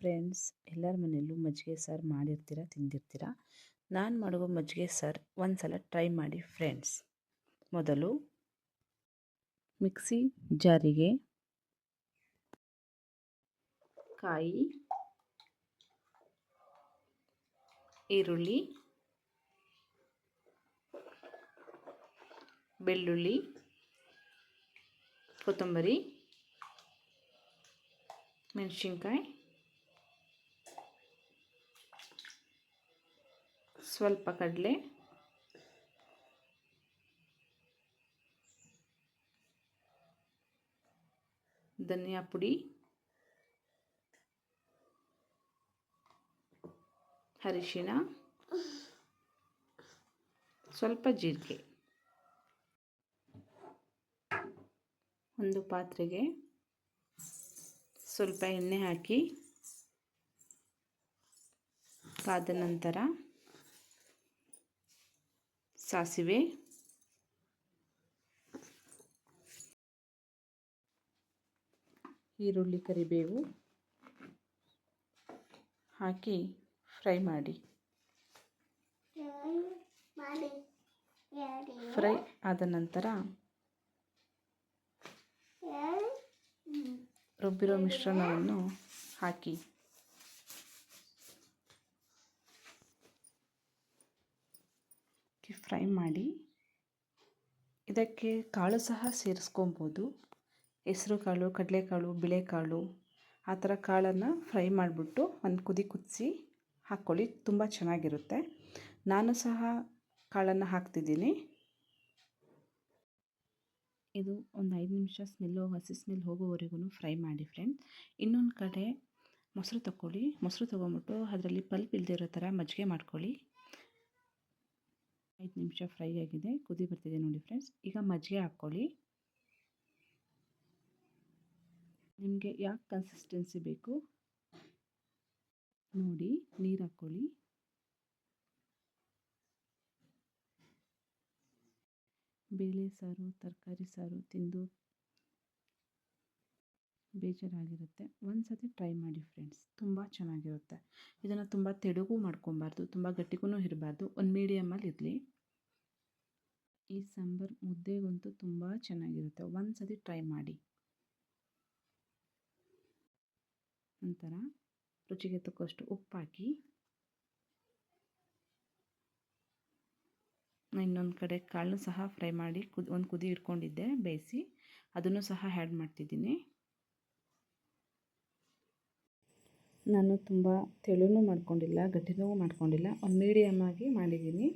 Friends ಎಲ್ಲರ ಮನೆಯಲ್ಲೂ ಮಜ್ಜಿಗೆ ಸಾರು ಮಾಡಿರ್ತೀರ, ತಿಂದಿರ್ತೀರ? ನಾನು ಮಾಡುವ ಮಜ್ಜಿಗೆ ಸಾರು ಒಂದು ಸಲ ಟ್ರೈ ಮಾಡಿ ಫ್ರೆಂಡ್ಸ್ ಮೊದಲು ಮಿಕ್ಸಿ ಜಾರಿಗೆ ಕಾಯಿ, ಈರುಳ್ಳಿ, ಬೆಳ್ಳುಳ್ಳಿ, ಕೊತ್ತಂಬರಿ, ಮೆಣಸಿನ್ಕಾಯಿ. ಸ್ವಲ್ಪ ಕಡಲೆ. ಧನಿಯಾ ಪುಡಿ. ಅರಿಶಿಣ. ಸ್ವಲ್ಪ ಜೀರಿಗೆ. ಒಂದು ಪಾತ್ರೆಗೆ ಸ್ವಲ್ಪ ಎಣ್ಣೆ ಹಾಕಿ ಕಾದ ನಂತರ ಸಾಸಿವೆ. ಈರುಳ್ಳಿ ಕರಿಬೇವು ಹಾಕಿ ಫ್ರೈ ಮಾಡಿ. ಫ್ರೈ ಆದ ನಂತರ ರುಬ್ಬಿರೋ ಮಿಶ್ರಣವನ್ನು ಹಾಕಿ. ಫ್ರೈ ಮಾಡಿ ಇದಕ್ಕೆ ಕಾಳು ಸಹ ಸೇರಿಸ್ಕೊಬೋದು. ಹೆಸರು ಕಾಳು, ಕಡಲೆಕಾಳು, ಬಿಳೆಕಾಳು, ಆ ಥರ ಕಾಳನ್ನು ಫ್ರೈ ಮಾಡಿಬಿಟ್ಟು ಒಂದು ಕುದಿ ಕುದಿಸಿ ಹಾಕ್ಕೊಳ್ಳಿ, ತುಂಬ ಚೆನ್ನಾಗಿರುತ್ತೆ. ನಾನು ಸಹ ಕಾಳನ್ನು ಹಾಕ್ತಿದ್ದೀನಿ. ಇದು ಒಂದು ಐದು ನಿಮಿಷ ಸ್ಮೆಲ್ಲು ಹಸಿ ಸ್ಮೆಲ್ ಹೋಗೋವರೆಗೂ ಫ್ರೈ ಮಾಡಿ ಫ್ರೆಂಡ್. ಇನ್ನೊಂದು ಕಡೆ ಮೊಸರು ತಗೊಳ್ಳಿ ಮೊಸರು ತೊಗೊಂಬಿಟ್ಟು ಅದರಲ್ಲಿ ಪಲ್ಪ್ ಇಲ್ಲದಿರೋ ಥರ ಮಜ್ಜಿಗೆ ಮಾಡ್ಕೊಳ್ಳಿ. ಐದು ನಿಮಿಷ ಫ್ರೈ ಆಗಿದೆ, ಕುದಿ ಬರ್ತಿದೆ ನೋಡಿ ಫ್ರೆಂಡ್ಸ್ ಈಗ ಮಜ್ಜಿಗೆ ಹಾಕ್ಕೊಳ್ಳಿ. ನಿಮಗೆ ಯಾವ ಕನ್ಸಿಸ್ಟೆನ್ಸಿ ಬೇಕು? ನೋಡಿ, ನೀರು ಹಾಕ್ಕೊಳ್ಳಿ. ಬೇಳೆ ಸಾರು, ತರಕಾರಿ ಸಾರು ತಿಂದು ಬೇಜಾರಾಗಿರುತ್ತೆ. ಒಂದು ಸತಿ ಟ್ರೈ ಮಾಡಿ ಫ್ರೆಂಡ್ಸ್ ತುಂಬ ಚೆನ್ನಾಗಿರುತ್ತೆ. ಇದನ್ನು ತುಂಬ ತೆಳುಗೂ ಮಾಡ್ಕೊಬಾರ್ದು, ತುಂಬ ಗಟ್ಟಿಗೂ ಇರಬಾರ್ದು. ಒಂದು ಮೀಡಿಯಮಲ್ಲಿ ಇರಲಿ. ಈ ಸಾಂಬಾರು ಮುದ್ದೆಗಂತೂ ತುಂಬ ಚೆನ್ನಾಗಿರುತ್ತೆ. ಒಂದು ಸತಿ ಟ್ರೈ ಮಾಡಿ. ನಂತರ ರುಚಿಗೆ ತಕ್ಕಷ್ಟು ಉಪ್ಪು ಹಾಕಿ ಇನ್ನೊಂದು ಕಡೆ ಕಾಳನ್ನು ಸಹ ಫ್ರೈ ಮಾಡಿ ಕುದ್, ಒಂದು ಕುದಿ ಇಟ್ಕೊಂಡಿದ್ದೆ ಬೇಯಿಸಿ. ಅದನ್ನು ಸಹ ಆ್ಯಡ್ ಮಾಡ್ತಿದ್ದೀನಿ. ನಾನು ತುಂಬ ತೆಳುನೂ ಮಾಡ್ಕೊಂಡಿಲ್ಲ ಗಟ್ಟಿನೂ ಮಾಡ್ಕೊಂಡಿಲ್ಲ ಒಂದು ಮೀಡಿಯಮ್ಮಾಗಿ ಮಾಡಿದ್ದೀನಿ.